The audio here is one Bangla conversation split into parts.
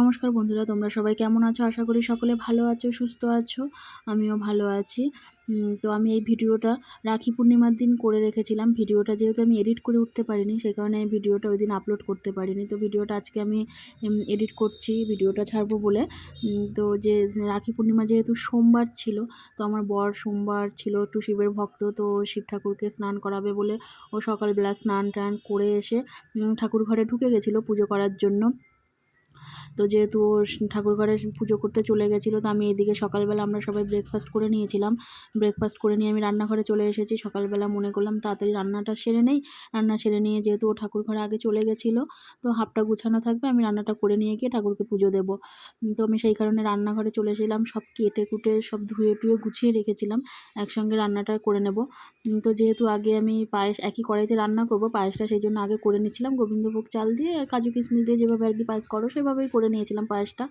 নমস্কার বন্ধুরা, তোমরা সবাই কেমন আছো? আশা করি সকলে ভালো আছো, সুস্থ আছো। আমিও ভালো আছি। তো আমি এই ভিডিওটা রাখি পূর্ণিমার দিন করে রেখেছিলাম। ভিডিওটা যেহেতু আমি এডিট করে উঠতে পারিনি, সেই কারণে এই ভিডিওটা ওই দিন আপলোড করতে পারিনি। তো ভিডিওটা আজকে আমি এডিট করছি, ভিডিওটা ছাড়বো বলে। তো যে রাখি পূর্ণিমা যেহেতু সোমবার ছিল, তো আমার বর সোমবার ছিল একটু শিবের ভক্ত, তো শিব ঠাকুরকে স্নান করাবে বলে ও সকালবেলা স্নান টান করে এসে ঠাকুর ঘরে ঢুকে গেছিল পুজো করার জন্য। তো যেহেতু ও ঠাকুর ঘরে পুজো করতে চলে গেছিল, তো আমি এদিকে সকালবেলা আমরা সবাই ব্রেকফাস্ট করে নিয়েছিলাম। ব্রেকফাস্ট করে নিয়ে আমি রান্নাঘরে চলে এসেছি। সকালবেলা মনে করলাম তাড়াতাড়ি রান্নাটা সেরে নেই। রান্না সেরে নিয়ে যেহেতু ও ঠাকুর ঘরে আগে চলে গেছিল, তো হাফটা গুছানো থাকবে, আমি রান্নাটা করে নিয়ে গিয়ে ঠাকুরকে পুজো দেবো। তো আমি সেই কারণে রান্নাঘরে চলে এসেছিলাম, সব কেটে কুটে সব ধুয়ে টুয়ে গুছিয়ে রেখেছিলাম। একসঙ্গে রান্নাটা করে নেব। তো যেহেতু আগে আমি পায়েস, একই কড়াইতে রান্না করব, পায়েসটা সেই জন্য আগে করে নিচ্ছিলাম। গোবিন্দভোগ চাল দিয়ে আর কাজু কিশমিশ দিয়ে যেভাবে আর কি পায়েস করো, সেভাবেই করে নিয়েছিলাম পায়েসটা।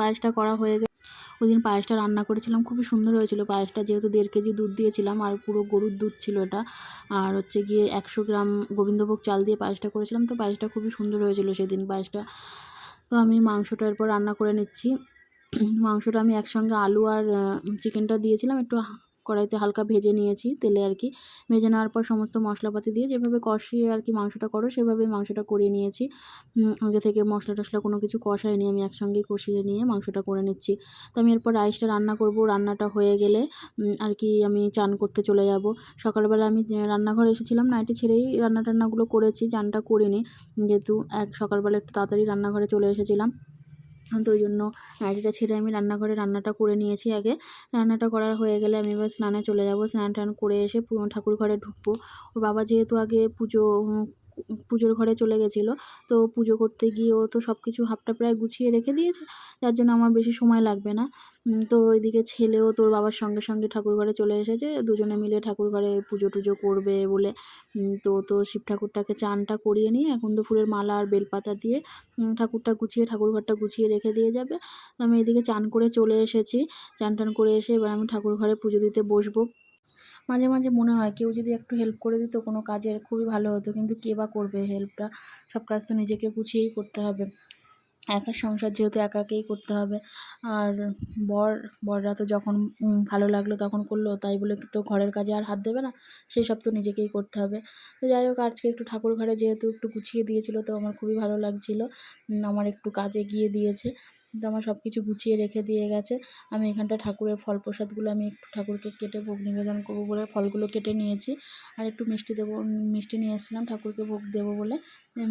পায়েসটা করা হয়ে গেছে। ওই দিন পায়েসটা রান্না করেছিলাম, খুবই সুন্দর হয়েছিল পায়েসটা। যেহেতু দেড় কেজি দুধ দিয়েছিলাম, আর পুরো গরুর দুধ ছিল এটা। আর হচ্ছে গিয়ে একশো গ্রাম গোবিন্দভোগ চাল দিয়ে পায়েসটা করেছিলাম। তো পায়েসটা খুবই সুন্দর হয়েছিল সেদিন পায়েসটা। তো আমি মাংসটা এরপর রান্না করে নিচ্ছি। মাংসটা আমি একসঙ্গে আলু আর চিকেনটা দিয়েছিলাম। একটু কড়াইতে হালকা ভেজে নিয়েছি তেলে আর কি। ভেজে নেওয়ার পর সমস্ত মশলাপাতি দিয়ে যেভাবে কষিয়ে আর কি মাংসটা করো, সেভাবেই মাংসটা করিয়ে নিয়েছি। আগে থেকে মশলা টশলা কোনো কিছু কষাইনি আমি, একসঙ্গেই কষিয়ে নিয়ে মাংসটা করে নিচ্ছি। তো আমি এরপর রাইসটা রান্না করব। রান্নাটা হয়ে গেলে আর কি আমি চান করতে চলে যাব। সকালবেলা আমি রান্নাঘরে এসেছিলাম নাইটি ছেড়েই রান্না টান্নাগুলো করেছি, চানটা করিনি। যেহেতু এক সকালবেলা একটু তাড়াতাড়ি রান্নাঘরে চলে এসেছিলাম। তো ওই জন্য নাইটিটা ছেড়ে আমি রান্নাঘরে রান্নাটা করে নিয়েছি আগে। রান্নাটা করার হয়ে গেলে আমি এবার স্নানে চলে যাব। স্নান টান করে এসে ঠাকুর ঘরে ঢুকবো। ওর বাবা যেহেতু আগে পুজো পুজোর ঘরে চলে গেছিল। তো পুজো করতে গিয়ে ও তো সব কিছু হাফটা প্রায় গুছিয়ে রেখে দিয়েছে, যার জন্য আমার বেশি সময় লাগবে না। তো ওইদিকে ছেলেও তোর বাবার সঙ্গে সঙ্গে ঠাকুর ঘরে চলে এসেছে, দুজনে মিলে ঠাকুর ঘরে পুজো টুজো করবে বলে। তো তো শিব ঠাকুরটাকে চানটা করিয়ে নিয়ে এখন তো ফুলের মালা আর বেলপাতা দিয়ে ঠাকুরটা গুছিয়ে ঠাকুর ঘরটা গুছিয়ে রেখে দিয়ে যাবে। আমি এদিকে চান করে চলে এসেছি। চান টান করে এসে এবার আমি ঠাকুর ঘরে পুজো দিতে বসবো। মাঝে মাঝে মনে হয় কেউ যদি একটু হেল্প করে দিত কোনো কাজের, খুবই ভালো হতো। কিন্তু কে বা করবে হেল্পটা সব কাজ তো নিজেকে গুছিয়েই করতে হবে। একা সংসার যেহেতু একাকেই করতে হবে। আর বর, বররা তো যখন ভালো লাগল তখন করল, তাই বলে তো ঘরের কাজে আর হাত দেবে না? সেই সব তো নিজেকেই করতে হবে। তো যাই হোক, আজকে একটু ঠাকুর ঘরে যেহেতু একটু গুছিয়ে দিয়েছিল, তো আমার খুবই ভালো লাগছিল। আমার একটু কাজে গিয়ে দিয়েছে। তো আমার সব কিছু গুছিয়ে রেখে দিয়ে গেছে। আমি এখানটা ঠাকুরের ফল প্রসাদগুলো আমি একটু ঠাকুরকে কেটে ভোগ নিবেদন করব বলে ফলগুলো কেটে নিয়েছি। আর একটু মিষ্টি দেবো, মিষ্টি নিয়ে এসেছিলাম ঠাকুরকে ভোগ দেবো বলে।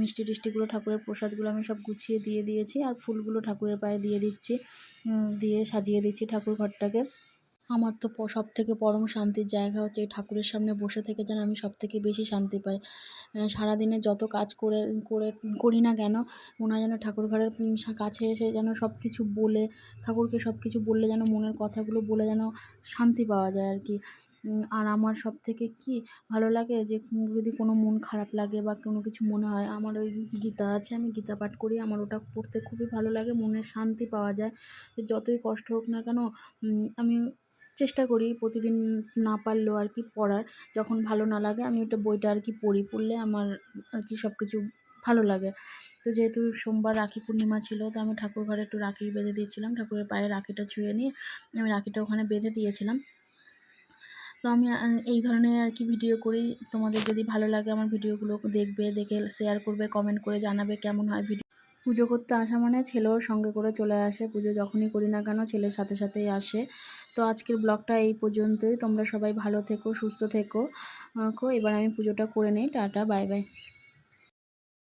মিষ্টি টিষ্টিগুলো ঠাকুরের প্রসাদগুলো আমি সব গুছিয়ে দিয়ে দিয়েছি আর ফুলগুলো ঠাকুরের পায়ে দিয়ে দিচ্ছি দিয়ে সাজিয়ে দিচ্ছি ঠাকুর ঘরটাকে। আমার তো সব থেকে পরম শান্তির জায়গা হচ্ছে এই ঠাকুরের সামনে বসে থেকে যেন আমি সব থেকে বেশি শান্তি পাই। সারাদিনে যত কাজ করে করে করি না কেন মনে হয় যেন ঠাকুর ঘরের কাছে এসে যেন সব কিছু বলে, ঠাকুরকে সব কিছু বললে যেন মনের কথাগুলো বলে যেন শান্তি পাওয়া যায় আর কি। আর আমার সব থেকে কি ভালো লাগে যে, যদি কোনো মন খারাপ লাগে বা কোনো কিছু মনে হয়, আমার ওই গীতা আছে, আমি গীতা পাঠ করি, আমার ওটা পড়তে খুবই ভালো লাগে মনের শান্তি পাওয়া যায়। যতই কষ্ট হোক না কেন আমি চেষ্টা করি প্রতিদিন না পারলেও আর কি পড়ার। যখন ভালো না লাগে, আমি ওটা বইটা আর কি পড়ি। পড়লে আমার আর কি সব কিছু ভালো লাগে। তো যেহেতু সোমবার রাখি পূর্ণিমা ছিল, তো আমি ঠাকুর ঘরে একটু রাখি বেঁধে দিয়েছিলাম। ঠাকুরের পায়ে রাখিটা ছুঁয়ে নিয়ে আমি রাখিটা ওখানে বেঁধে দিয়েছিলাম। তো আমি এই ধরনের আর কি ভিডিও করি। তোমাদের যদি ভালো লাগে আমার ভিডিওগুলো দেখবে, দেখে শেয়ার করবে কমেন্ট করে জানাবে কেমন হয় ভিডিও পুজো করতে আসা মানে ছেলেও সঙ্গে করে চলে আসে। পুজো যখনই করি না কেন ছেলের সাথে সাথেই আসে। তো আজকের ব্লগটা এই পর্যন্তই। তোমরা সবাই ভালো থেকো, সুস্থ থেকো এবার আমি পুজোটা করে নিই। Tata, bye bye.